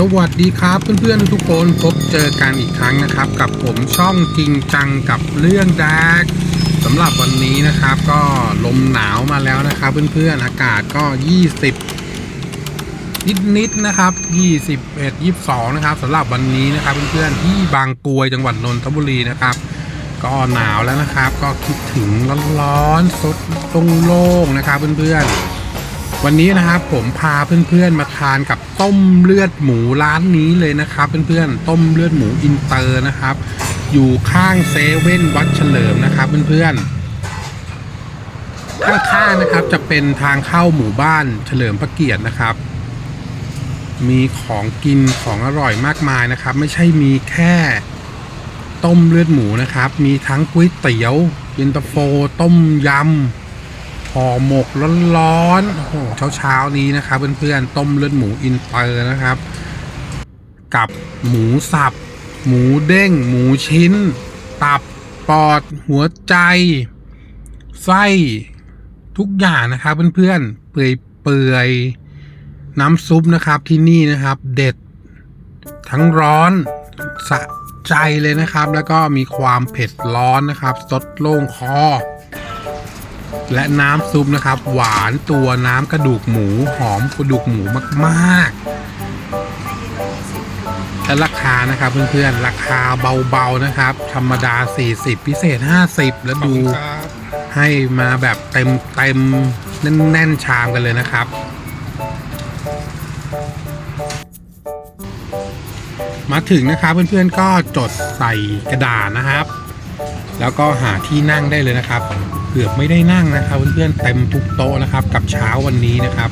สวัสดีครับเพื่อนๆทุกคนพบเจอกันอีกครั้งนะครับ กับผมช่องจริงจังกับเรื่องแดกสำหรับวันนี้นะครับ ก็ลมหนาวมาแล้วนะครับ เพื่อนๆอากาศก็ 20 นิดๆนะครับ 21 22 นะครับสำหรับวันนี้นะครับ เพื่อนๆที่บางกรวยจังหวัดนนทบุรีนะครับ ก็หนาวแล้วนะครับ ก็คิดถึงร้อนๆสดตรงโล่งนะครับ เพื่อนๆ วันนี้นะครับผมพาเพื่อนๆมาทานกับต้มเลือดหมูร้านนี้เลยนะครับเพื่อนๆต้มเลือดหมูอินเตอร์นะครับ อยู่ข้างเซเว่นวัดเฉลิมนะครับเพื่อนๆข้างๆนะครับจะเป็นทางเข้าหมู่บ้านเฉลิมพระเกียรตินะครับ มีของกินของอร่อยมากมายนะครับ ไม่ใช่มีแค่ต้มเลือดหมูนะครับ มีทั้งก๋วยเตี๋ยวเย็นตาโฟ ต้มยำ ห่อหมกร้อนๆโอ้โหเช้าๆนี้นะครับเพื่อนๆต้มเลือดหมูอินเตอร์นะครับ กับหมูสับ หมูเด้ง หมูชิ้น ตับปอด หัวใจ ไส้ทุกอย่างนะครับเพื่อนๆเปื่อยๆน้ำซุปนะครับที่นี่นะครับเด็ดทั้งร้อนสะใจเลยนะครับ แล้วก็มีความเผ็ดร้อนนะครับสดโล่งคอ และน้ำซุปนะครับ หวานตัวน้ำกระดูกหมูหอมกระดูกหมูมากๆและราคานะครับเพื่อนๆราคาเบาๆนะครับ ธรรมดา 40 พิเศษ 50 แล้วดูให้มาแบบเต็มเต็มแน่นๆชามกันเลยนะครับมาถึงนะครับเพื่อนๆก็จดใส่กระดาษนะครับ แล้วก็หาที่นั่งได้เลยนะครับ กือบไม่ได้นั่งนะครับเพื่อนๆเต็มทุกโต๊ะนะครับกับเช้าวันนี้นะครับ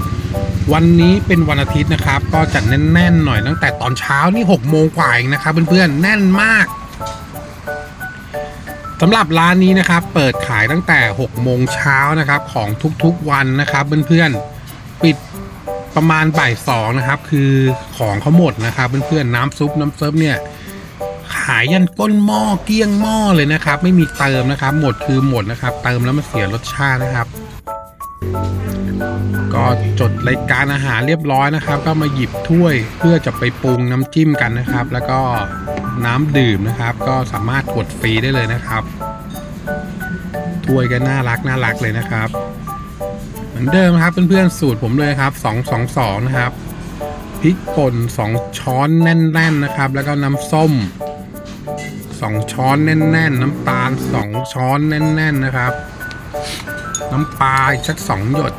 วันนี้เป็นวันอาทิตย์นะครับ ก็จัดแน่นๆหน่อยตั้งแต่ตอนเช้านี่6โมงกว่าเองนะครับเพื่อนๆแน่นมากสำหรับร้านนี้นะครับ เปิดขายตั้งแต่6โมงเช้านะครับของทุกๆวันนะครับเพื่อนๆปิดประมาณบ่ายสองนะครับ คือของเขาหมดนะครับเพื่อนๆน้ำซุปน้ำเซิร์ฟเนี่ย ขายยันก้นหม้อเกลี้ยงหม้อเลยนะครับ ไม่มีเติมนะครับ หมดคือหมดนะครับ เติมแล้วมันเสียรสชาตินะครับ ก็จดรายการอาหารเรียบร้อยนะครับ ก็มาหยิบถ้วยเพื่อจะไปปรุงน้ำจิ้มกันนะครับ แล้วก็น้ำดื่มนะครับ ก็สามารถกดฟรีได้เลยนะครับถ้วยก็น่ารักน่ารักเลยนะครับ เหมือนเดิมครับเพื่อนๆสูตรผมเลยครับ 222 นะครับพริกป่น2 ช้อนแน่น ๆนะครับ แล้วก็น้ำส้ม 2 ช้อนแน่น ๆ น้ำตาล 2 ช้อนแน่น ๆ นะครับ น้ำปลาอีกสัก 2 หยด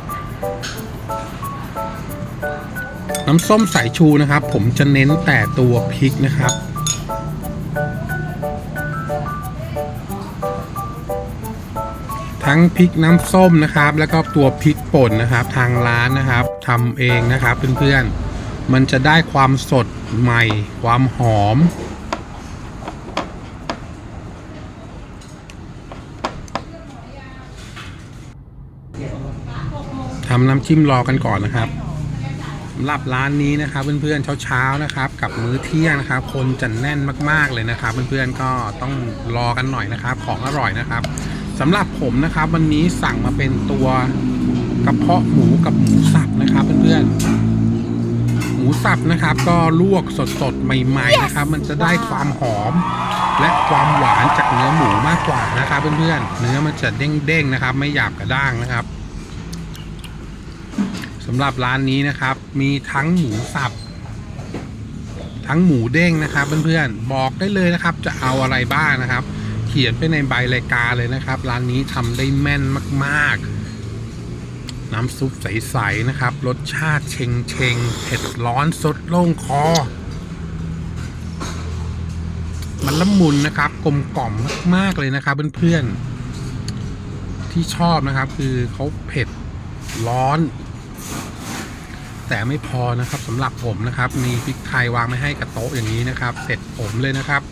น้ำส้มสายชูนะครับ ผมจะเน้นแต่ตัวพริกนะครับทั้งพริกน้ำส้มนะครับ แล้วก็ตัวพริกป่นนะครับ ทางร้านนะครับทำเองนะครับเพื่อนๆมันจะได้ความสดใหม่ ความหอม ทำน้ำจิ้มรอกันก่อนนะครับสำหรับร้านนี้นะครับเพื่อนๆเช้าๆนะครับ กับมื้อเที่ยงนะครับ คนจะแน่นมากๆเลยนะครับ เพื่อนๆก็ต้องรอกันหน่อยนะครับ ของอร่อยนะครับสำหรับผมนะครับ วันนี้สั่งมาเป็นตัวกระเพาะหมูกับหมูสับนะครับ เพื่อนๆหมูสับนะครับ ก็ลวกสดๆใหม่ ๆนะครับ มันจะได้ความหอมและความหวานจากเนื้อหมูมากกว่านะครับ เพื่อนๆเนื้อมันจะเด้งๆนะครับ ไม่หยาบกระด้างนะครับ สำหรับร้านนี้นะครับ มีทั้งหมูสับ ทั้งหมูเด้งนะครับเพื่อนๆบอกได้เลยนะครับ จะเอาอะไรบ้างนะครับ เขียนไปในใบรายการเลยนะครับ ร้านนี้ทำได้แม่นมากๆ น้ำซุปใสๆนะครับ รสชาติเชงเชงเผ็ดร้อนสดโล่งคอ มันละมุนนะครับ กลมกล่อมมากๆเลยนะครับเพื่อนๆที่ชอบนะครับ คือเขาเผ็ดร้อน แต่ไม่พอนะครับสำหรับผมนะครับ มีพริกไทยวางไม่ให้กับโต๊ะอย่างนี้นะครับ เสร็จผมเลยนะครับ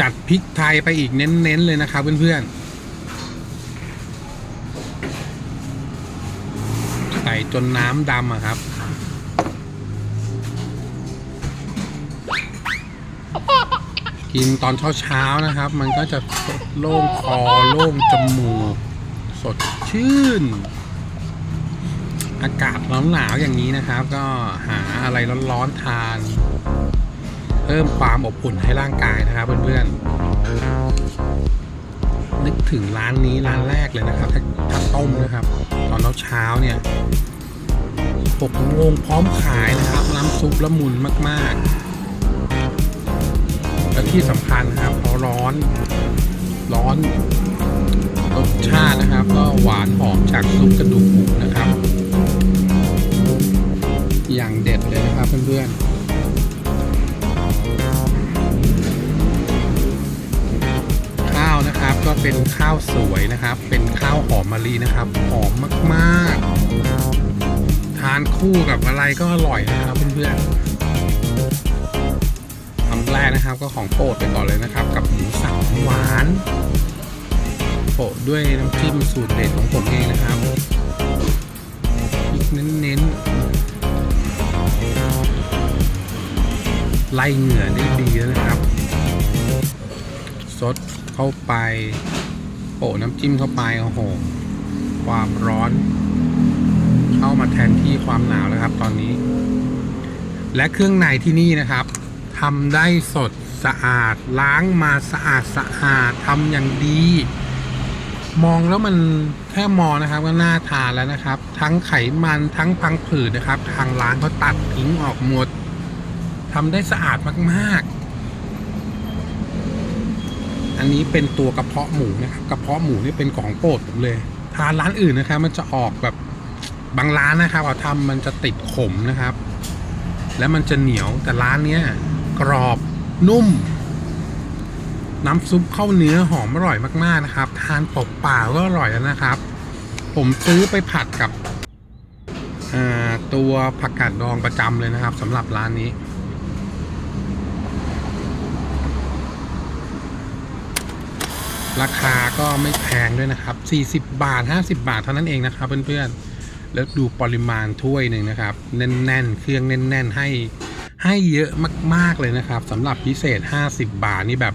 จัดพริกไทยไปอีกเน้นๆเลยนะครับเพื่อนๆใส่จนน้ำดำอะครับกินตอนเช้าๆนะครับ มันก็จะโล่งคอโล่งจมูก สดชื่น อากาศหนาวๆอย่างนี้นะครับ ก็หาอะไรร้อนๆทาน เพิ่มความอบอุ่นให้ร่างกายนะครับเพื่อนๆ นึกถึงร้านนี้ร้านแรกเลยนะครับถ้าต้มนะครับ ตอนเช้าเนี่ยหกโมงพร้อมขายนะครับ น้ำซุปละมุนมากๆ และที่สำคัญนะครับพอร้อน ร้อนรสชาตินะครับ ก็หวานหอมจากซุปกระดูกหมูนะครับ อย่างเด็ดเลยนะครับเพื่อนๆข้าวนะครับก็เป็นข้าวสวยนะครับ เป็นข้าวหอมมะลินะครับ หอมมากๆ ทานคู่กับอะไรก็อร่อยนะครับเพื่อนๆคำแรกนะครับก็ของโปรดไปก่อนเลยนะครับ กับหมูสับหวาน โปะด้วยน้ำจิ้มสูตรเด็ดของผมเองนะครับเน้นๆ ไล่เหงื่อได้ดีแล้วนะครับซดเข้าไปโปะน้ำจิ้มเข้าไปโอ้โหความร้อน เข้ามาแทนที่ความหนาวแล้วครับ ตอนนี้ และเครื่องในที่นี่นะครับทำได้สดสะอาดล้างมาสะอาดสะอาดทำอย่างดี มองแล้วมันแค่มองนะครับก็น่าทานแล้วนะครับ ทั้งไขมันทั้งพังผืดนะครับ ทางร้านเขาตัดทิ้งออกหมด ทำได้สะอาดมากๆ อันนี้เป็นตัวกระเพาะหมูนะครับกระเพาะหมูนี่เป็นของโปรดผมเลย ทานร้านอื่นนะครับ มันจะออกแบบบางร้านนะครับเขาทำมันจะติดขมนะครับ แล้วมันจะเหนียวแต่ร้านเนี้ยกรอบนุ่ม น้ำซุปเข้าเนื้อหอมอร่อยมากๆนะครับ ทานเปล่าๆก็อร่อยแล้วนะครับ ผมซื้อไปผัดกับตัวผักกาดดองประจำเลยนะครับสำหรับร้านนี้ ราคาก็ไม่แพงด้วยนะครับ 40 บาท 50 บาทเท่านั้นเองนะครับเพื่อนๆ แล้วดูปริมาณถ้วยหนึ่งนะครับ แน่นๆ เครื่องแน่น ๆ ให้ให้เยอะมากๆเลยนะครับสำหรับพิเศษ 50 บาทนี่แบบ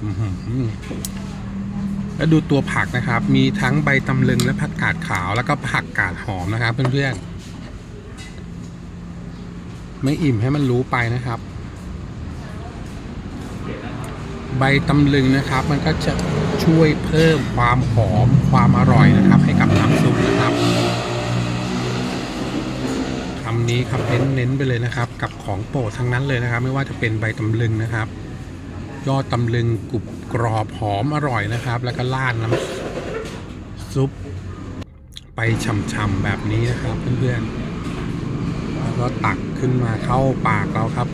แล้วดูตัวผักนะครับ มีทั้งใบตำลึงและผักกาดขาวแล้วก็ผักกาดหอมนะครับ เพื่อนๆ ไม่อิ่มให้มันรู้ไปนะครับ ใบตำลึงนะครับ มันก็จะ ช่วยเพิ่มความหอมความอร่อยนะครับ ให้กับน้ำซุปนะครับคำนี้ครับเน้นเน้นไปเลยนะครับ กับของโปรดทั้งนั้นเลยนะครับ ไม่ว่าจะเป็นใบตำลึงนะครับ ยอดตำลึงกรุบกรอบหอมอร่อยนะครับ แล้วก็ราดน้ำซุปไปฉ่ำๆแบบนี้นะครับเพื่อนๆแล้วก็ตักขึ้นมาเข้าปากเราครับ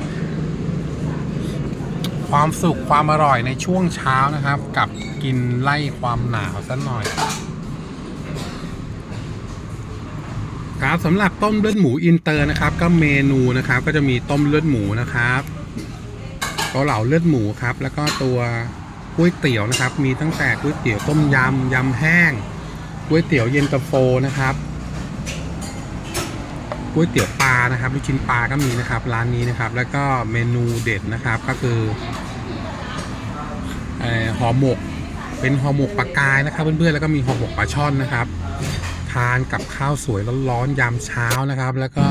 ความสุขความอร่อยในช่วงเช้านะครับ กับกินไล่ความหนาวสักหน่อย ครับสำหรับต้มเลือดหมูอินเตอร์นะครับ ก็เมนูนะครับ ก็จะมีต้มเลือดหมูนะครับเกาเหลาเลือดหมูครับ แล้วก็ตัวก๋วยเตี๋ยวนะครับ มีตั้งแต่ก๋วยเตี๋ยวต้มยำยำแห้งก๋วยเตี๋ยวเย็นตาโฟนะครับก๋วยเตี๋ยว นะครับลูกชิ้นปลาก็มีนะครับ ร้านนี้นะครับ แล้วก็เมนูเด็ดนะครับก็คือห่อหมก เป็นห่อหมกปลากายนะครับ เพื่อนๆแล้วก็มีห่อหมกปลาช่อนนะครับ ทานกับข้าวสวยร้อนๆยามเช้านะครับ แล้วก็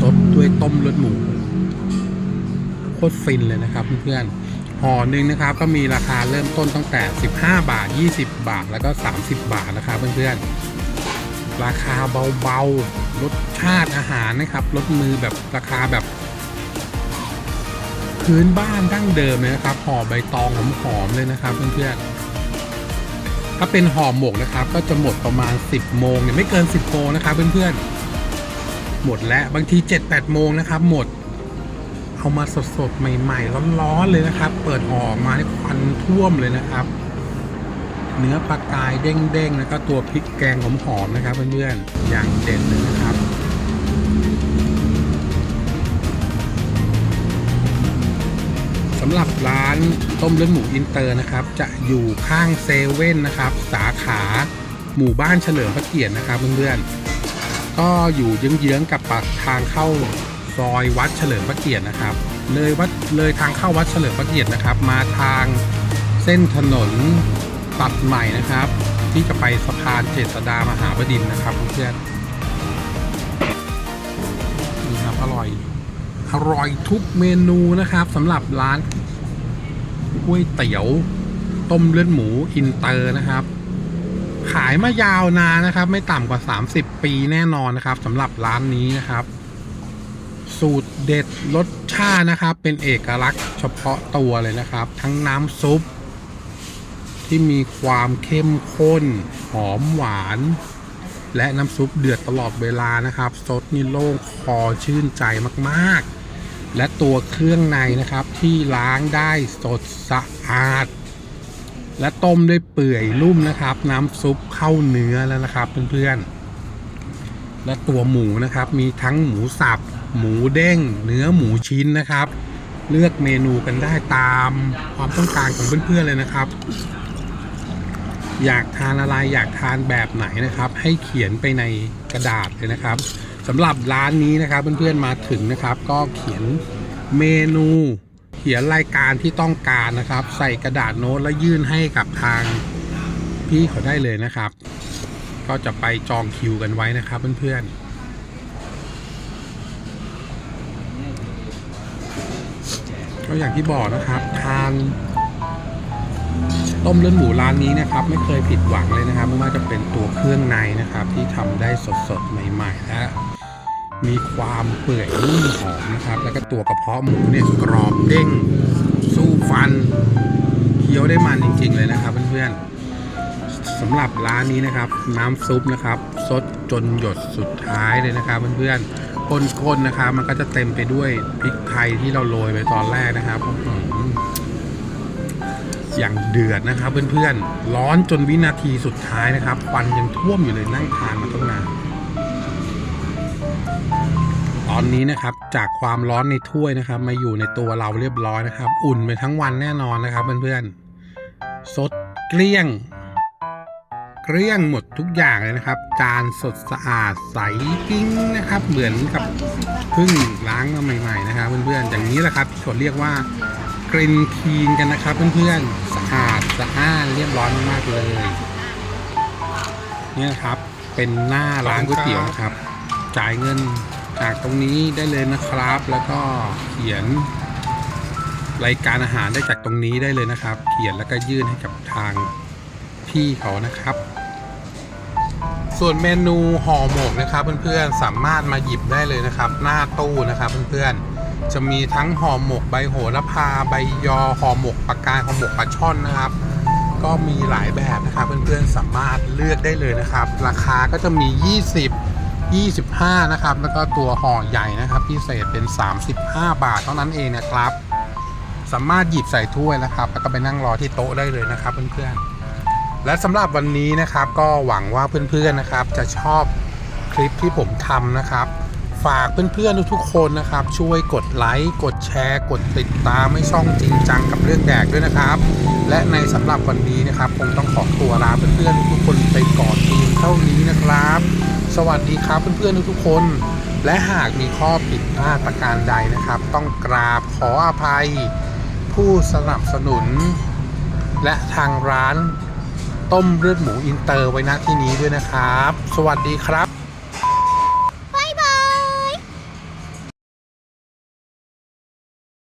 ซดด้วยต้มเลือดหมูโคตรฟินเลยนะครับเพื่อนๆห่อหนึ่งนะครับ ก็มีราคาเริ่มต้นตั้งแต่ 15 บาท 20 บาทแล้วก็ 30 บาทนะครับเพื่อนๆ ราคาเบาๆรสชาติอาหารนะครับรสมือแบบราคาแบบ พื้นบ้านดั้งเดิมเลยนะครับห่อใบตองหอมๆเลยนะครับเพื่อนๆถ้าเป็นห่อหมกนะครับ ก็จะหมดประมาณ 10โมงเนี่ยไม่เกิน 10โมงนะครับเพื่อนๆหมดแล้วบางที 7-8 โมงนะครับ หมดเอามาสดๆใหม่ ๆ ร้อนๆเลยนะครับ เปิดห่อมาให้ควันท่วมเลยนะครับ เนื้อปลากายเด้งๆแล้วก็ตัวพริกแกงหอมๆนะครับเพื่อนๆอย่างเด็ดเลยนะครับสำหรับร้านต้มเลือดหมูอินเตอร์นะครับ จะอยู่ข้างเซเว่นนะครับ สาขาหมู่บ้านเฉลิมพระเกียรตินะครับเพื่อนๆก็อยู่เยื้องๆกับปากทางเข้าซอยวัดเฉลิมพระเกียรตินะครับ เลยวัดเลยทางเข้าวัดเฉลิมพระเกียรตินะครับ มาทางเส้นถนน ตัดใหม่นะครับ ที่จะไปสะพานเจษฎามหาบดินนะครับเพื่อนๆอร่อยอร่อยทุกเมนูนะครับสำหรับร้านก๋วยเตี๋ยวต้มเลือดหมูอินเตอร์นะครับ ขายมายาวนานนะครับ ไม่ต่ำกว่า 30 ปีแน่นอนนะครับสำหรับร้านนี้นะครับ สูตรเด็ดรสชาตินะครับ เป็นเอกลักษณ์เฉพาะตัวเลยนะครับ ทั้งน้ำซุป ที่มีความเข้มข้น หอมหวาน และน้ำซุปเดือดตลอดเวลานะครับซดนี่โล่งคอชื่นใจมากๆ และตัวเครื่องในนะครับที่ล้างได้สดสะอาด และต้มด้วยเปื่อยนุ่มนะครับ น้ำซุปเข้าเนื้อแล้วนะครับเพื่อนๆ และตัวหมูนะครับมีทั้งหมูสับ หมูเด้ง เนื้อหมูชิ้นนะครับเลือกเมนูกันได้ตามความต้องการของเพื่อนๆเลยนะครับ อยากทานอะไรอยากทานแบบไหนนะครับ ให้เขียนไปในกระดาษเลยนะครับสำหรับร้านนี้นะครับเพื่อนๆมาถึงนะครับ ก็เขียนเมนูเขียนรายการที่ต้องการนะครับ ใส่กระดาษโน้ตแล้วยื่นให้กับทางพี่เขาได้เลยนะครับ ก็จะไปจองคิวกันไว้นะครับเพื่อนๆก็อย่างที่บอกนะครับ ทาน ต้มเลือดหมูร้านนี้นะครับไม่เคยผิดหวังเลยนะครับ ไม่ว่าจะเป็นตัวเครื่องในนะครับ ที่ทำได้สดๆใหม่ๆและมีความเปื่อยนุ่มหอมนะครับ แล้วก็ตัวกระเพาะหมูเนี่ยกรอบเด้งสู้ฟันเคี้ยวได้มันจริง ๆ เลยนะครับเพื่อนๆสำหรับร้านนี้นะครับ น้ำซุปนะครับซดจนหยดสุดท้ายเลยนะครับเพื่อนๆข้นๆนะครับ มันก็จะเต็มไปด้วยพริกไทยที่เราโรยไปตอนแรกนะครับ อย่างเดือดนะครับเพื่อนๆ ร้อนจนวินาทีสุดท้ายนะครับควันยังท่วมอยู่เลยนั่งทานมาตั้งนานตอนนี้นะครับจากความร้อนในถ้วยนะครับ มาอยู่ในตัวเราเรียบร้อยนะครับ อุ่นไปทั้งวันแน่นอนนะครับเพื่อนๆ สดเกลี้ยง เกลี้ยงหมดทุกอย่างเลยนะครับ จานสดสะอาดใสปิ้งนะครับ เหมือนกับเพิ่งล้างมาใหม่ ๆ นะครับเพื่อนๆอย่างนี้แหละครับที่เขาเรียกว่า กรีนคีนกันนะครับเพื่อนๆสะอาดสะอ้านเรียบร้อยมากๆเลย เนี่ยครับเป็นหน้าร้านก๋วยเตี๋ยวนะครับ จ่ายเงินจากตรงนี้ได้เลยนะครับ แล้วก็เขียน รายการอาหารได้จากตรงนี้ได้เลยนะครับ เขียนแล้วก็ยื่นให้กับทางพี่เขานะครับ ส่วนเมนูห่อหมกนะครับ เพื่อนๆสามารถมาหยิบได้เลยนะครับ หน้าตู้นะครับ เพื่อนๆ จะมีทั้งห่อหมกใบโหระพาใบยอห่อหมกปลากายห่อหมกปลาช่อนนะครับ ก็มีหลายแบบนะครับเพื่อนๆสามารถเลือกได้เลยนะครับ ราคาก็จะมี 20 25 นะครับ แล้วก็ตัวห่อใหญ่นะครับ พิเศษเป็น 35 บาทเท่านั้นเองนะครับ สามารถหยิบใส่ถ้วยนะครับ แล้วก็ไปนั่งรอที่โต๊ะได้เลยนะครับเพื่อนๆและสำหรับวันนี้นะครับก็หวังว่าเพื่อนๆนะครับ จะชอบคลิปที่ผมทำนะครับ ฝากเพื่อนๆทุกๆคนนะครับ ช่วยกดไลค์ กดแชร์ กดติดตามให้ช่องจริงจังกับเรื่องแดกด้วยนะครับ และในสำหรับวันนี้นะครับคงต้องขอตัวลาเพื่อนๆทุกๆคนไปก่อนเพียงเท่านี้นะครับ สวัสดีครับเพื่อนๆทุกๆคน และหากมีข้อผิดพลาดประการใดนะครับ ต้องกราบขออภัย ผู้สนับสนุน และทางร้านต้มเลือดหมูอินเตอร์ไว้ณที่นี้ด้วยนะครับ สวัสดีครับ